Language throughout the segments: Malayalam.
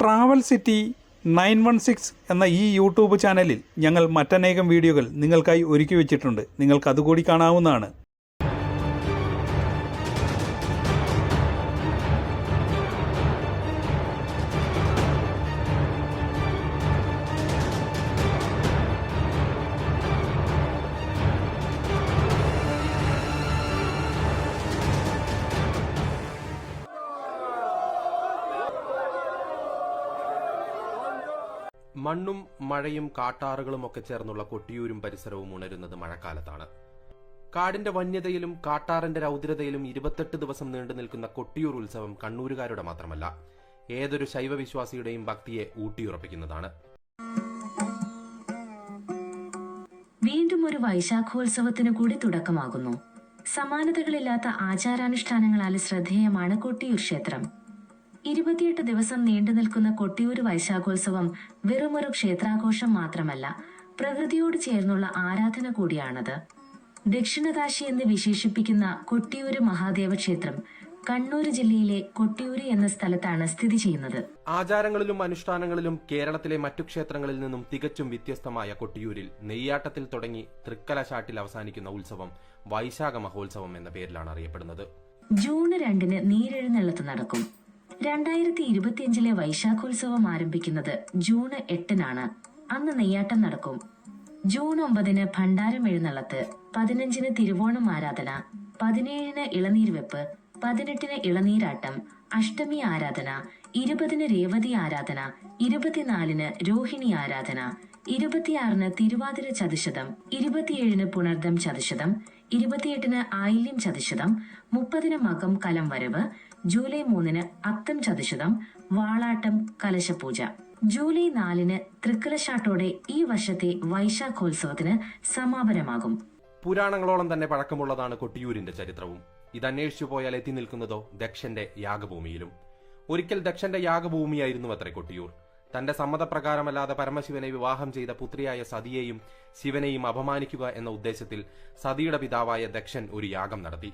Travel city nine one six എന്ന ഈ യൂട്യൂബ് ചാനലിൽ ഞങ്ങൾ മറ്റനേകം വീഡിയോകൾ നിങ്ങൾക്കായി ഒരുക്കി വെച്ചിട്ടുണ്ട്. നിങ്ങൾക്ക് അതുകൂടി കാണാവുന്നതാണ്. മണ്ണും മഴയും കാട്ടാറുകളും ഒക്കെ ചേർന്നുള്ള കൊട്ടിയൂരും പരിസരവും ഉണരുന്നത് മഴക്കാലത്താണ്. കാടിന്റെ വന്യതയിലും കാട്ടാറിന്റെ രൗദ്രതയിലും ഇരുപത്തെട്ട് ദിവസം നീണ്ടു നിൽക്കുന്ന കൊട്ടിയൂർ ഉത്സവം കണ്ണൂരുകാരുടെ മാത്രമല്ല ഏതൊരു ശൈവവിശ്വാസിയുടെയും ഭക്തിയെ ഊട്ടിയുറപ്പിക്കുന്നതാണ്. വീണ്ടും ഒരു വൈശാഖോത്സവത്തിന് കൂടി തുടക്കമാകുന്നു. സമാനതകളില്ലാത്ത ആചാരാനുഷ്ഠാനങ്ങളാൽ ശ്രദ്ധേയമാണ് കൊട്ടിയൂർ ക്ഷേത്രം. ഇരുപത്തിയെട്ട് ദിവസം നീണ്ടു നിൽക്കുന്ന കൊട്ടിയൂർ വൈശാഖോത്സവം വെറുമൊരു ക്ഷേത്രാഘോഷം മാത്രമല്ല പ്രകൃതിയോട് ചേർന്നുള്ള ആരാധന കൂടിയാണത്. ദക്ഷിണകാശി എന്ന് വിശേഷിപ്പിക്കുന്ന കൊട്ടിയൂർ മഹാദേവ ക്ഷേത്രം കണ്ണൂർ ജില്ലയിലെ കൊട്ടിയൂര് എന്ന സ്ഥലത്താണ് സ്ഥിതി ചെയ്യുന്നത്. ആചാരങ്ങളിലും അനുഷ്ഠാനങ്ങളിലും കേരളത്തിലെ മറ്റു ക്ഷേത്രങ്ങളിൽ നിന്നും തികച്ചും വ്യത്യസ്തമായ കൊട്ടിയൂരിൽ നെയ്യാട്ടത്തിൽ തുടങ്ങി തൃക്കലശാട്ടിൽ അവസാനിക്കുന്ന ഉത്സവം വൈശാഖ മഹോത്സവം എന്ന പേരിലാണ് അറിയപ്പെടുന്നത്. ജൂൺ രണ്ടിന് നീരെഴുന്നള്ളത്ത് നടക്കും. രണ്ടായിരത്തി ഇരുപത്തിയഞ്ചിലെ വൈശാഖോത്സവം ആരംഭിക്കുന്നത് ജൂൺ എട്ടിനാണ്. അന്ന് നെയ്യാട്ടം നടക്കും. ജൂൺ ഒമ്പതിന് ഭണ്ഡാരം എഴുന്നള്ളത്ത് പതിനഞ്ചിന് തിരുവോണം ആരാധന പതിനേഴിന് ഇളനീർ വെപ്പ് പതിനെട്ടിന് ഇളനീരാട്ടം അഷ്ടമി ആരാധന ഇരുപതിന് രേവതി ആരാധന ഇരുപത്തിനാലിന് രോഹിണി ആരാധന ഇരുപത്തിയാറിന് തിരുവാതിര ചതുശതം ഇരുപത്തിയേഴിന് പുണർദം ചതുശതം ഇരുപത്തിയെട്ടിന് ആയില്യം ചതുശതം മുപ്പതിന് മകം കലം വരവ് ജൂലൈ മൂന്നിന് അത്തം ചതുശതം വാളാട്ടം കലശപൂജ. ജൂലൈ നാലിന് തൃക്കലശാട്ടോടെ ഈ വർഷത്തെ വൈശാഖോത്സവത്തിന് സമാപനമാകും. പുരാണങ്ങളോളം തന്നെ പഴക്കമുള്ളതാണ് കൊട്ടിയൂരിന്റെ ചരിത്രവും. ഇത് അന്വേഷിച്ചു പോയാൽ എത്തി നിൽക്കുന്നതോ ദക്ഷന്റെ യാഗഭൂമിയിലും. ഒരിക്കൽ ദക്ഷന്റെ യാഗഭൂമിയായിരുന്നു അത്രേ കൊട്ടിയൂർ. തന്റെ സമ്മതപ്രകാരമല്ലാതെ പരമശിവനെ വിവാഹം ചെയ്ത പുത്രിയായ സതിയെയും ശിവനെയും അപമാനിക്കുക എന്ന ഉദ്ദേശത്തിൽ സതിയുടെ പിതാവായ ദക്ഷൻ ഒരു യാഗം നടത്തി.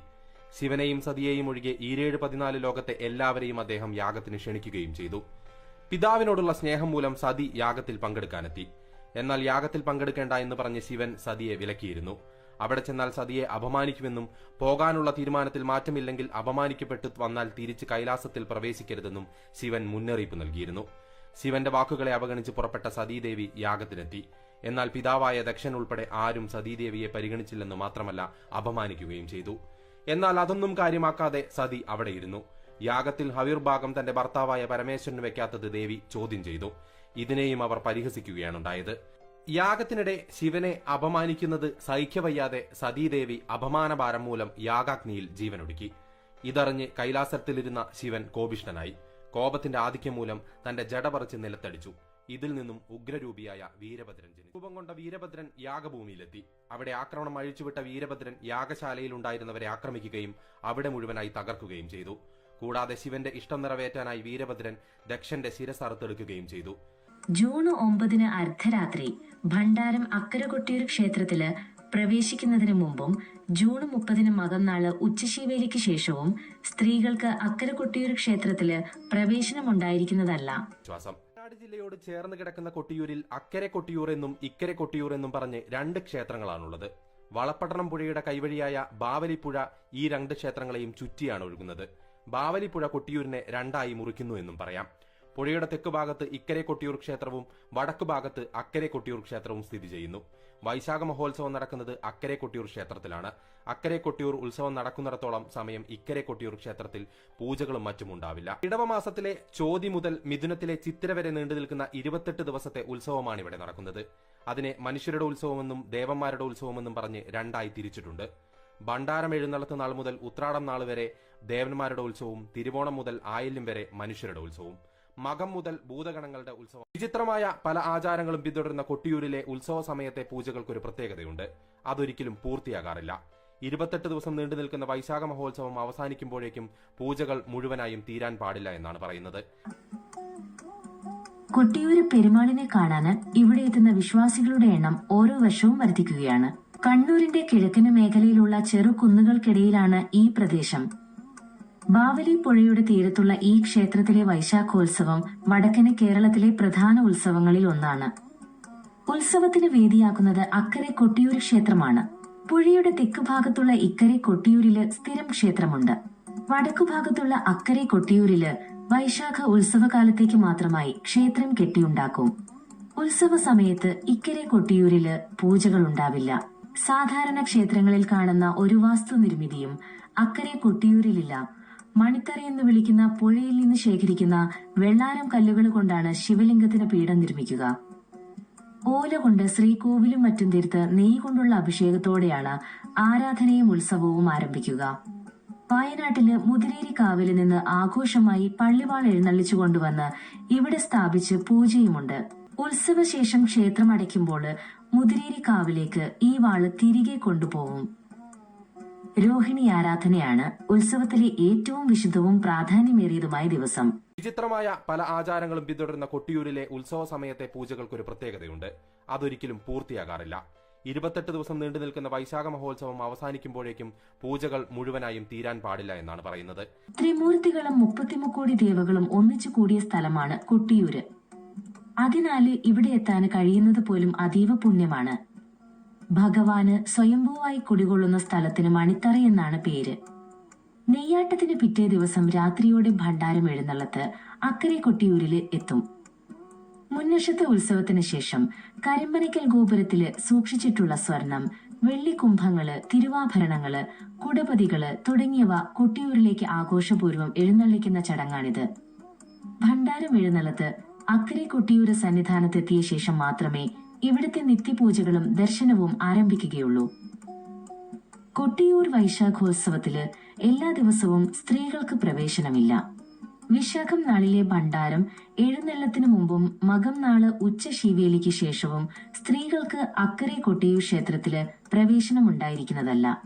ശിവനെയും സതിയെയും ഒഴികെ ഈരേഴ് പതിനാല് ലോകത്തെ എല്ലാവരെയും അദ്ദേഹം യാഗത്തിന് ക്ഷണിക്കുകയും ചെയ്തു. പിതാവിനോടുള്ള സ്നേഹം മൂലം സതി യാഗത്തിൽ പങ്കെടുക്കാനെത്തി. എന്നാൽ യാഗത്തിൽ പങ്കെടുക്കേണ്ട എന്ന് പറഞ്ഞ് ശിവൻ സതിയെ വിലക്കിയിരുന്നു. അവിടെ ചെന്നാൽ സതിയെ അപമാനിക്കുമെന്നും പോകാനുള്ള തീരുമാനത്തിൽ മാറ്റമില്ലെങ്കിൽ അപമാനിക്കപ്പെട്ടു വന്നാൽ തിരിച്ച് കൈലാസത്തിൽ പ്രവേശിക്കരുതെന്നും ശിവൻ മുന്നറിയിപ്പ് നൽകിയിരുന്നു. ശിവന്റെ വാക്കുകളെ അവഗണിച്ച് പുറപ്പെട്ട സതീദേവി യാഗത്തിനെത്തി. എന്നാൽ പിതാവായ ദക്ഷൻ ഉൾപ്പെടെ ആരും സതീദേവിയെ പരിഗണിച്ചില്ലെന്ന് മാത്രമല്ല അപമാനിക്കുകയും ചെയ്തു. എന്നാൽ അതൊന്നും കാര്യമാക്കാതെ സതി അവിടെയിരുന്നു. യാഗത്തിൽ ഹവിർഭാഗം തന്റെ ഭർത്താവായ പരമേശ്വരന് വെക്കാത്തത് ദേവി ചോദ്യം ചെയ്തു. ഇതിനെയും അവർ പരിഹസിക്കുകയാണുണ്ടായത്. യാഗത്തിനിടെ ശിവനെ അപമാനിക്കുന്നത് സഹിക്കവയ്യാതെ സതീദേവി അപമാനഭാരം മൂലം യാഗാഗ്നിയിൽ ജീവനൊടുക്കി. ഇതറിഞ്ഞ് കൈലാസത്തിലിരുന്ന ശിവൻ കോപിഷ്ഠനായി. കോപത്തിന്റെ ആധിക്യം മൂലം തന്റെ ജട പറിച്ച് നിലത്തടിച്ചു. ഇതിൽ നിന്നും ഉഗ്രരൂപിയായ വീരഭദ്രൻ ജനിച്ചു. രൂപം കൊണ്ട വീരഭദ്രൻ യാഗഭൂമിയിലെത്തി. അവിടെ ആക്രമണം അഴിച്ചുവിട്ട വീരഭദ്രൻ യാഗശാലയിൽ ഉണ്ടായിരുന്നവരെ ആക്രമിക്കുകയും അവിടെ മുഴുവനായി തകർക്കുകയും ചെയ്തു. കൂടാതെ ശിവന്റെ ഇഷ്ടം നിറവേറ്റാനായി വീരഭദ്രൻ ദക്ഷന്റെ ശിരസ് അറുത്തെടുക്കുകയും ചെയ്തു. ജൂൺ ഒമ്പതിന് അർദ്ധരാത്രി ഭണ്ഡാരം അക്കരകൊട്ടിയൂർ ക്ഷേത്രത്തിൽ പ്രവേശിക്കുന്നതിന് മുമ്പും ജൂൺ മുപ്പതിന് മകന്നാൾ ഉച്ചശീവേലിക്ക് ശേഷവും സ്ത്രീകൾക്ക് അക്കര കൊട്ടിയൂർ ക്ഷേത്രത്തിൽ പ്രവേശനമുണ്ടായിരിക്കുന്നതല്ല. വയനാട് ജില്ലയോട് ചേർന്ന് കിടക്കുന്ന കൊട്ടിയൂരിൽ അക്കരെ കൊട്ടിയൂർ എന്നും ഇക്കരെ കൊട്ടിയൂർ എന്നും പറഞ്ഞ് രണ്ട് ക്ഷേത്രങ്ങളാണുള്ളത്. വളപ്പട്ടണം പുഴയുടെ കൈവഴിയായ ബാവലിപ്പുഴ ഈ രണ്ട് ക്ഷേത്രങ്ങളെയും ചുറ്റിയാണ് ഒഴുകുന്നത്. ബാവലിപ്പുഴ കൊട്ടിയൂരിനെ രണ്ടായി മുറിക്കുന്നു എന്നും പറയാം. പുഴയുടെ തെക്ക് ഭാഗത്ത് ഇക്കരെ കൊട്ടിയൂർ ക്ഷേത്രവും വടക്ക് ഭാഗത്ത് അക്കരെ കൊട്ടിയൂർ ക്ഷേത്രവും സ്ഥിതി ചെയ്യുന്നു. വൈശാഖ മഹോത്സവം നടക്കുന്നത് അക്കരെ കൊട്ടിയൂർ ക്ഷേത്രത്തിലാണ്. അക്കരെ കൊട്ടിയൂർ ഉത്സവം നടക്കുന്നിടത്തോളം സമയം ഇക്കരെ കൊട്ടിയൂർ ക്ഷേത്രത്തിൽ പൂജകളും മറ്റും ഉണ്ടാവില്ല. ഇടവമാസത്തിലെ ചോതി മുതൽ മിഥുനത്തിലെ ചിത്തിര വരെ നീണ്ടു നിൽക്കുന്ന ഇരുപത്തെട്ട് ദിവസത്തെ ഉത്സവമാണ് ഇവിടെ നടക്കുന്നത്. അതിനെ മനുഷ്യരുടെ ഉത്സവമെന്നും ദേവന്മാരുടെ ഉത്സവമെന്നും പറഞ്ഞ് രണ്ടായി തിരിച്ചിട്ടുണ്ട്. ഭണ്ഡാരം എഴുന്നള്ളത്ത് നാൾ മുതൽ ഉത്രാടം നാൾ വരെ ദേവന്മാരുടെ ഉത്സവവും തിരുവോണം മുതൽ ആയില്യം വരെ മനുഷ്യരുടെ ഉത്സവവും. മകം മുതൽ ഭൂതഗണങ്ങളുടെ ഉത്സവം. വിചിത്രമായ പല ആചാരങ്ങളും പിന്തുടരുന്ന കൊട്ടിയൂരിലെ ഉത്സവ സമയത്തെ പൂജകൾക്കൊരു പ്രത്യേകതയുണ്ട്. അതൊരിക്കലും പൂർത്തിയാകാറില്ല. ഇരുപത്തെട്ട് ദിവസം നീണ്ടു നിൽക്കുന്ന വൈശാഖ മഹോത്സവം അവസാനിക്കുമ്പോഴേക്കും പൂജകൾ മുഴുവനായും തീരാൻ പാടില്ല എന്നാണ് പറയുന്നത്. കൊട്ടിയൂര് പെരുമാളിനെ കാണാന് ഇവിടെ എത്തുന്ന വിശ്വാസികളുടെ എണ്ണം ഓരോ വർഷവും വർദ്ധിക്കുകയാണ്. കണ്ണൂരിന്റെ കിഴക്കന് മേഖലയിലുള്ള ചെറു കുന്നുകൾക്കിടയിലാണ് ഈ പ്രദേശം. ബാവലി പുഴയുടെ തീരത്തുള്ള ഈ ക്ഷേത്രത്തിലെ വൈശാഖോത്സവം വടക്കന് കേരളത്തിലെ പ്രധാന ഉത്സവങ്ങളിൽ ഒന്നാണ്. ഉത്സവത്തിന് വേദിയാക്കുന്നത് അക്കരെ കൊട്ടിയൂർ ക്ഷേത്രമാണ്. പുഴയുടെ തെക്ക് ഭാഗത്തുള്ള ഇക്കരെ കൊട്ടിയൂരിൽ സ്ഥിരം ക്ഷേത്രമുണ്ട്. വടക്കു ഭാഗത്തുള്ള അക്കരെ കൊട്ടിയൂരിൽ വൈശാഖ ഉത്സവകാലത്തേക്ക് മാത്രമായി ക്ഷേത്രം കെട്ടിയുണ്ടാക്കും. ഉത്സവ സമയത്ത് ഇക്കരെ കൊട്ടിയൂരിൽ പൂജകൾ ഉണ്ടാവില്ല. സാധാരണ ക്ഷേത്രങ്ങളിൽ കാണുന്ന ഒരു വാസ്തു നിർമ്മിതിയും അക്കരെ കൊട്ടിയൂരിലില്ല. മണിത്തറ എന്ന് വിളിക്കുന്ന പുഴയിൽ നിന്ന് ശേഖരിക്കുന്ന വെള്ളാരം കല്ലുകൾ കൊണ്ടാണ് ശിവലിംഗത്തിന് പീഠം നിർമ്മിക്കുക. ഓല കൊണ്ട് ശ്രീകോവിലും മറ്റും തീർത്ത് നെയ് കൊണ്ടുള്ള അഭിഷേകത്തോടെയാണ് ആരാധനയും ഉത്സവവും ആരംഭിക്കുക. വയനാട്ടിൽ മുതിരേരി കാവിൽ നിന്ന് ആഘോഷമായി പള്ളിവാൾ എഴുന്നള്ളിച്ചു കൊണ്ടുവന്ന് ഇവിടെ സ്ഥാപിച്ച് പൂജയുമുണ്ട്. ഉത്സവശേഷം ക്ഷേത്രം അടയ്ക്കുമ്പോൾ മുതിരേരി കാവിലേക്ക് ഈ വാൾ തിരികെ കൊണ്ടുപോകും രോഹിണി ആരാധനയാണ് ഉത്സവത്തിലെ ഏറ്റവും വിശുദ്ധവും പ്രാധാന്യമേറിയതുമായ ദിവസം. വിചിത്രമായ പല ആചാരങ്ങളും പിന്തുടരുന്ന കൊട്ടിയൂരിലെ ഉത്സവ സമയത്തെ പൂജകൾക്കൊരു പ്രത്യേകതയുണ്ട്. അതൊരിക്കലും പൂർത്തിയാകാറില്ല. ഇരുപത്തെട്ട് ദിവസം നീണ്ടു നിൽക്കുന്ന വൈശാഖ മഹോത്സവം അവസാനിക്കുമ്പോഴേക്കും പൂജകൾ മുഴുവനായും തീരാൻ പാടില്ല എന്നാണ് പറയുന്നത്. ത്രിമൂർത്തികളും മുപ്പത്തിമുക്കോടി ദേവകളും ഒന്നിച്ചു കൂടിയ സ്ഥലമാണ് കൊട്ടിയൂര്. അതിനാല് ഇവിടെ എത്താൻ കഴിയുന്നത് പോലും അതീവ പുണ്യമാണ്. ഭഗവാന് സ്വയംഭൂവായി കുടികൊള്ളുന്ന സ്ഥലത്തിന് മണിത്തറ എന്നാണ് പേര്. നെയ്യാട്ടത്തിന് പിറ്റേ ദിവസം രാത്രിയോടെ ഭണ്ഡാരം എഴുന്നള്ളത്ത് അക്കരെ കൊട്ടിയൂരിൽ എത്തും. മുൻവശത്തെ ഉത്സവത്തിന് ശേഷം കരിമ്പനയ്ക്കൽ ഗോപുരത്തിൽ സൂക്ഷിച്ചിട്ടുള്ള സ്വർണം വെള്ളിക്കുംഭങ്ങൾ തിരുവാഭരണങ്ങൾ കുടപതികൾ തുടങ്ങിയവ കൊട്ടിയൂരിലേക്ക് ആഘോഷപൂർവം എഴുന്നള്ളിക്കുന്ന ചടങ്ങാണിത്. ഭണ്ഡാരം എഴുന്നള്ളത്ത് അക്കരെ കൊട്ടിയൂര് സന്നിധാനത്തെത്തിയ ശേഷം മാത്രമേ ഇവിടുത്തെ നിത്യപൂജകളും ദർശനവും ആരംഭിക്കുകയുള്ളൂ. കൊട്ടിയൂർ വൈശാഖോത്സവത്തിൽ എല്ലാ ദിവസവും സ്ത്രീകൾക്ക് പ്രവേശനമില്ല. വിശാഖം നാളിലെ ഭണ്ഡാരം എഴുന്നള്ളത്തിനു മുമ്പും മകം നാൾ ഉച്ച ശീവേലിക്ക് ശേഷവും സ്ത്രീകൾക്ക് അക്കരെ കൊട്ടിയൂർ ക്ഷേത്രത്തിൽ പ്രവേശനമുണ്ടായിരിക്കുന്നതല്ല.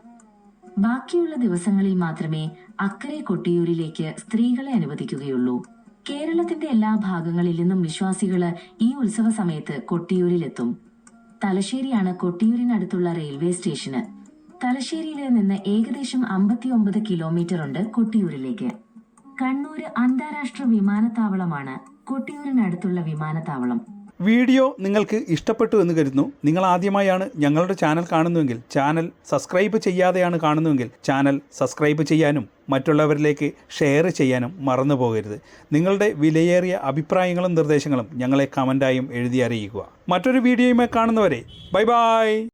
ബാക്കിയുള്ള ദിവസങ്ങളിൽ മാത്രമേ അക്കരെ കൊട്ടിയൂരിലേക്ക് സ്ത്രീകളെ അനുവദിക്കുകയുള്ളൂ. കേരളത്തിന്റെ എല്ലാ ഭാഗങ്ങളിൽ നിന്നും വിശ്വാസികൾ ഈ ഉത്സവ സമയത്ത് കൊട്ടിയൂരിലെത്തും. തലശ്ശേരിയാണ് കൊട്ടിയൂരിനടുത്തുള്ള റെയിൽവേ സ്റ്റേഷന്. തലശ്ശേരിയിൽ നിന്ന് ഏകദേശം അമ്പത്തിയൊമ്പത് കിലോമീറ്റർ ഉണ്ട് കൊട്ടിയൂരിലേക്ക്. കണ്ണൂര് അന്താരാഷ്ട്ര വിമാനത്താവളമാണ് കൊട്ടിയൂരിനടുത്തുള്ള വിമാനത്താവളം. വീഡിയോ നിങ്ങൾക്ക് ഇഷ്ടപ്പെട്ടു എന്ന് കരുതുന്നു. നിങ്ങൾ ആദ്യമായാണ് ഞങ്ങളുടെ ചാനൽ കാണുന്നുവെങ്കിൽ ചാനൽ സബ്സ്ക്രൈബ് ചെയ്യാതെയാണ് കാണുന്നുവെങ്കിൽ ചാനൽ സബ്സ്ക്രൈബ് ചെയ്യാനും മറ്റുള്ളവരിലേക്ക് ഷെയർ ചെയ്യാനും മറന്നു പോകരുത്. നിങ്ങളുടെ വിലയേറിയ അഭിപ്രായങ്ങളും നിർദ്ദേശങ്ങളും ഞങ്ങളെ കമന്റായും എഴുതി അറിയിക്കുക. മറ്റൊരു വീഡിയോയുമായി കാണുന്നവരെ ബൈ ബൈ!